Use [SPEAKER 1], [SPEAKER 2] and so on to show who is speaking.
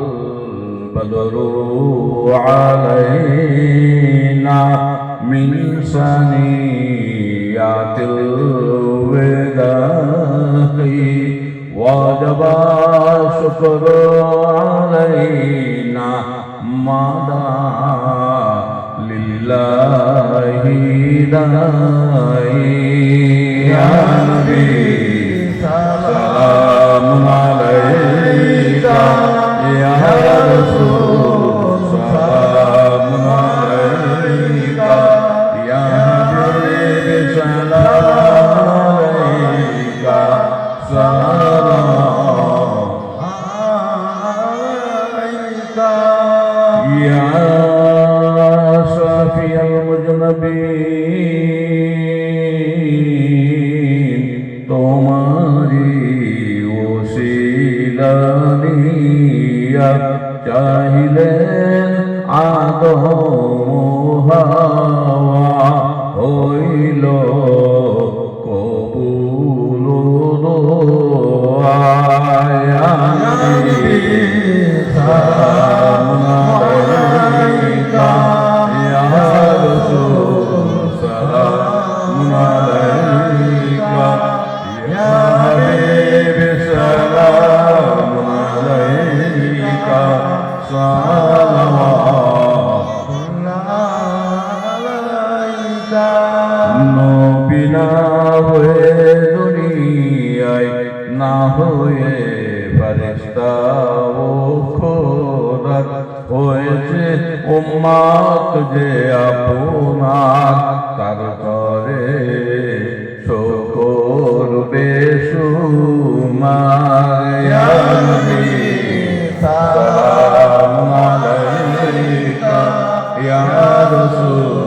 [SPEAKER 1] البدر علينا من سنيات الوداع وجب شكر علينا مدى لله داعي يا نبي سلام عليك يا شافي المذنبين তোমারি ওসিলানিয়া চাহিলেন আদম হাওয়া হইল কবুল দোয়া নবী না হয়ে দুনিয়ায় না হয়ে ফেরেশতা ও খোদা হয়েছে উম্মাত যে আপনার তার করে শকর বেসুমার ইয়া ইয়া রাসূল